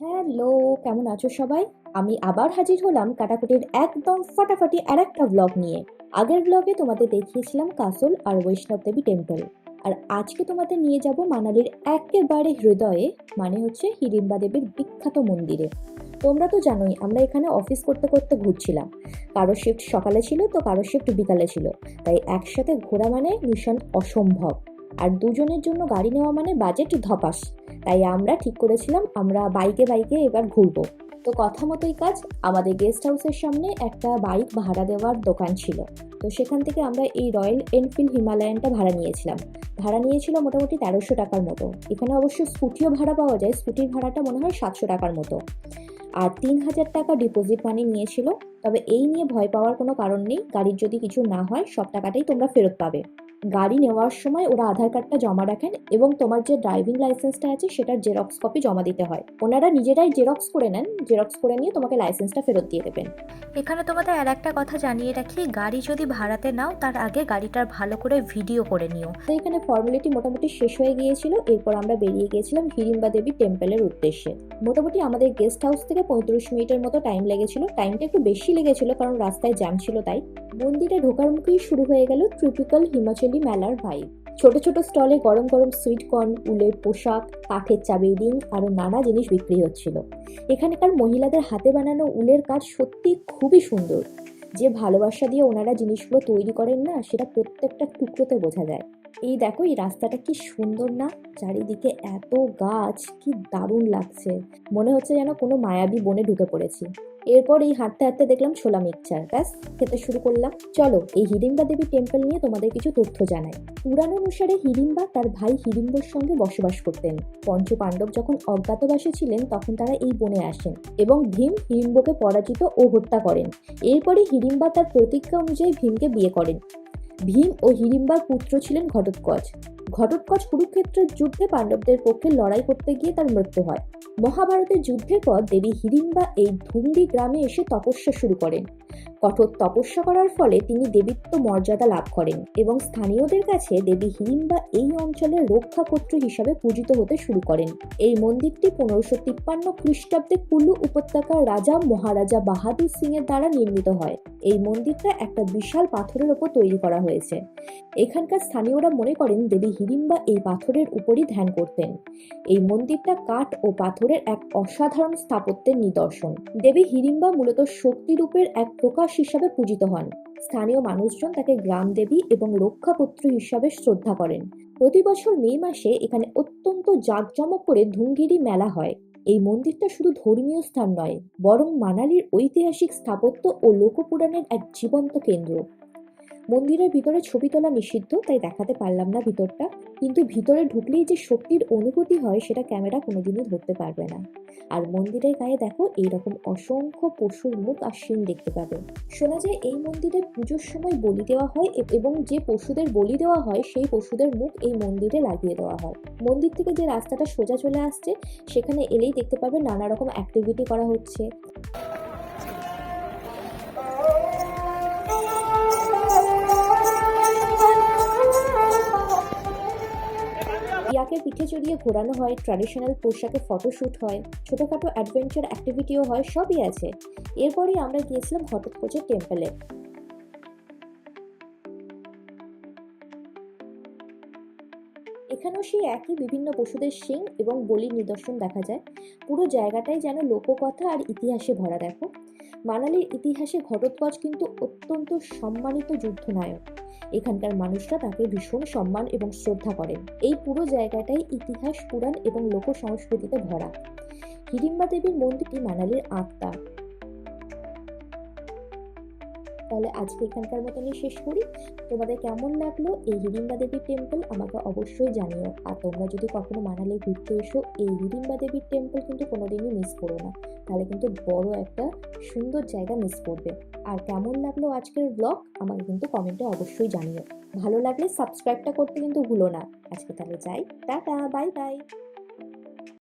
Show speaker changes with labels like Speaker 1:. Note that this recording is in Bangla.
Speaker 1: হ্যালো, কেমন আছো সবাই? আমি আবার হাজির হলাম কাটাকুটির একদম ফাটাফাটি আর একটা ব্লগ নিয়ে। আগের ব্লগে তোমাদের দেখিয়েছিলাম কাসল আর বৈষ্ণব দেবী টেম্পল আর আজকে তোমাদের নিয়ে যাব মানালির একেবারে হৃদয়ে মানে হচ্ছে হিড়িম্বা দেবীর বিখ্যাত মন্দিরে। তোমরা তো জানোই, আমরা এখানে অফিস করতে করতে ঘুরছিলাম। কারও শিফট সকালে ছিল তো কারও শিফট বিকালে ছিল। তাই একসাথে ঘোরা মানে মিশন অসম্ভব। আর দুজনের জন্য গাড়ি নেওয়া মানে বাজেট ধপাস। তাই আমরা ঠিক করেছিলাম, আমরা বাইকে বাইকে এবার ঘুরবো। তো কথা মতোই কাজ, আমাদের গেস্ট হাউসের সামনে একটা বাইক ভাড়া দেওয়ার দোকান ছিল। তো সেখান থেকে আমরা এই রয়্যাল এনফিল্ড হিমালয়ানটা ভাড়া নিয়েছিলাম। ভাড়া নিয়েছিল মোটামুটি তেরোশো টাকার মতো। এখানে অবশ্য স্কুটিও ভাড়া পাওয়া যায়, স্কুটির ভাড়াটা মনে হয় সাতশো টাকার মতো। আর তিন হাজার টাকা ডিপোজিট মানি নিয়েছিল। তবে এই নিয়ে ভয় পাওয়ার কোনো কারণ নেই, গাড়ির যদি কিছু না হয়, সব টাকাটাই তোমরা ফেরত পাবে। গাড়ি নেওয়ার সময় ওরা আধার কার্ডটা জমা রাখেন এবং তোমার যে ড্রাইভিং লাইসেন্সটা আছে সেটার জেরক্স কপি জমা দিতে হয়। ওনারা নিজেরাই জেরক্স করে নেন জেরক্স করে নিয়ে তোমাকে লাইসেন্সটা ফেরত দিয়ে দেবেন।
Speaker 2: এখানে তোমাদের আর একটা কথা জানিয়ে রাখি গাড়ি যদি ভাড়াতে নাও তার আগে গাড়িটার ভালো করে ভিডিও করে নিও।
Speaker 1: তো এখানে ফর্মালিটি মোটামুটি শেষ হয়ে গিয়েছিল এরপর আমরা বেরিয়ে গিয়েছিলাম হিড়িম্বা দেবী টেম্পলের উদ্দেশ্যে। মোটামুটি আমাদের গেস্ট হাউস থেকে পঁয়ত্রিশ মিনিটের মতো টাইম লেগেছিল টাইমটা একটু বেশি লেগেছিল কারণ রাস্তায় জ্যাম ছিল তাই। মন্দিরে ঢোকার মুখেই শুরু হয়ে গেল ট্রিপিক্যাল হিমাচলি মেলার ভাইব ছোট ছোট স্টলে গরম গরম সুইট কর্ন উলের পোশাক, কাঠের চাবি রিং আরও নানা জিনিস বিক্রি হচ্ছিল। এখানকার মহিলাদের হাতে বানানো উলের কাজ সত্যি খুবই সুন্দর। যে ভালোবাসা দিয়ে ওনারা জিনিসগুলো তৈরি করেন না, সেটা প্রত্যেকটা টুকরোতে বোঝা যায়। এই দেখো, এই রাস্তাটা কি সুন্দর না? চারিদিকে এত গাছ, কি দারুণ লাগছে। মনে হচ্ছে যেন কোনো মায়াবী বনে ঢুকে পড়েছি। এরপর এই হাঁটতে হাঁটতে দেখলাম ছোলা মিক্সচার। ব্যাস, খেতে শুরু করলাম। চলো, এই হিড়িম্বা দেবী টেম্পল নিয়ে তোমাদের কিছু তথ্য জানাই। পুরাণ অনুসারে হিড়িম্বা তার ভাই হিড়িম্বর সঙ্গে বসবাস করতেন। পঞ্চ পাণ্ডব যখন অজ্ঞাতবাসে ছিলেন, তখন তারা এই বনে আসেন এবং ভীম হিড়িম্বকে পরাজিত ও হত্যা করেন। এরপরে হিড়িম্বা তার প্রতিজ্ঞা অনুযায়ী ভীমকে বিয়ে করেন। ভীম ও হিড়িম্বার পুত্র ছিলেন ঘটোৎকচ। ঘটোৎকচ কুরুক্ষেত্রের যুদ্ধে পাণ্ডবদের পক্ষে লড়াই করতে গিয়ে তার মৃত্যু হয়। মহাভারতের যুদ্ধের পর দেবী হিড়িম্বা এই ধুমডি গ্রামে এসে তপস্যা শুরু করেন। কঠোর তপস্যা করার ফলে তিনি দেবীত্ব মর্যাদা লাভ করেন এবং স্থানীয়দের কাছে দেবী হিড়িম্বা এই অঞ্চলের রক্ষাকর্ত্রী হিসাবে পূজিত হতে শুরু করেন। এই মন্দিরটি পনেরোশো তিপ্পান্ন খ্রিস্টাব্দে কুলু উপত্যকার রাজা মহারাজা বাহাদুর সিং এর দ্বারা নির্মিত হয়। এই মন্দিরটা একটা বিশাল পাথরের ওপর তৈরি করা হয়েছে। এখানকার স্থানীয়রা মনে করেন দেবী হিড়িম্বা এই পাথরের উপরই ধ্যান করতেন। এই মন্দিরটা কাঠ ও পাথরের এক অসাধারণ স্থাপত্যের নিদর্শন। দেবী হিড়িম্বা মূলত শক্তিরূপের এক প্রকাশ হিসাবে পূজিত হন। স্থানীয় মানুষজন তাকে গ্রাম দেবী এবং রক্ষাপুত্র হিসাবে শ্রদ্ধা করেন। প্রতি বছর মে মাসে এখানে অত্যন্ত জাঁকজমক করে ধুমগিরি মেলা হয়। এই মন্দিরটা শুধু ধর্মীয় স্থান নয়, বরং মানালির ঐতিহাসিক স্থাপত্য ও লোকপুরাণের এক জীবন্ত কেন্দ্র। মন্দিরের ভিতরে ছবি তোলা নিষিদ্ধ, তাই দেখাতে পারলাম না ভিতরটা। কিন্তু ভিতরে ঢুকলেই যে শক্তির অনুভূতি হয়, সেটা ক্যামেরা কোনোদিনই ধরতে পারবে না। আর মন্দিরের গায়ে দেখো, এইরকম অসংখ্য পশুর মুখ আর শিং দেখতে পাবে। শোনা যায়, এই মন্দিরে পুজোর সময় বলি দেওয়া হয় এবং যে পশুদের বলি দেওয়া হয়, সেই পশুদের মুখ এই মন্দিরে লাগিয়ে দেওয়া হয়। মন্দির থেকে যে রাস্তাটা সোজা চলে আসছে, সেখানে এলেই দেখতে পাবে নানা রকম অ্যাক্টিভিটি করা হচ্ছে। ইয়াকে পিঠে চড়িয়ে ঘোরানো হয় ট্র্যাডিশনাল পোশাকে ফটোশ্যুট হয়, ছোটোখাটো অ্যাডভেঞ্চার অ্যাক্টিভিটিও হয়, সবই আছে। এরপরেই আমরা গিয়েছিলাম ঘটোৎকচের টেম্পলে এখানেও সেই একই বিভিন্ন পশুদের শিং এবং বলির নিদর্শন দেখা যায়। পুরো জায়গাটাই যেন লোককথা আর ইতিহাসে ভরা, দেখো। মানালির ইতিহাসে ঘটোৎকচ কিন্তু অত্যন্ত সম্মানিত যুদ্ধনায়ক। এখানকার মানুষরা তাকে ভীষণ সম্মান এবং শ্রদ্ধা করেন। এই পুরো জায়গাটাই ইতিহাস, পুরাণ এবং লোক সংস্কৃতিতে ভরা। হিড়িম্বা দেবীর মন্দিরটি মানালির আত্মা। তাহলে আজকে এখানকার মতনই শেষ করি। তোমাদের কেমন লাগল এই হিড়িম্বা দেবীর টেম্পল আমাকে অবশ্যই জানিও। আর তোমরা যদি কখনো মানালে ঘুরতে এসো, এই হিড়িম্বা দেবীর টেম্পল কিন্তু কোনোদিনই মিস করো না। তাহলে কিন্তু বড় একটা সুন্দর জায়গা মিস করবে। আর কেমন লাগল আজকের ব্লগ আমাকে কিন্তু কমেন্টে অবশ্যই জানিও। ভালো লাগলে সাবস্ক্রাইবটা করতে কিন্তু ভুলো না। আজকে তাহলে যাই। Tata bye bye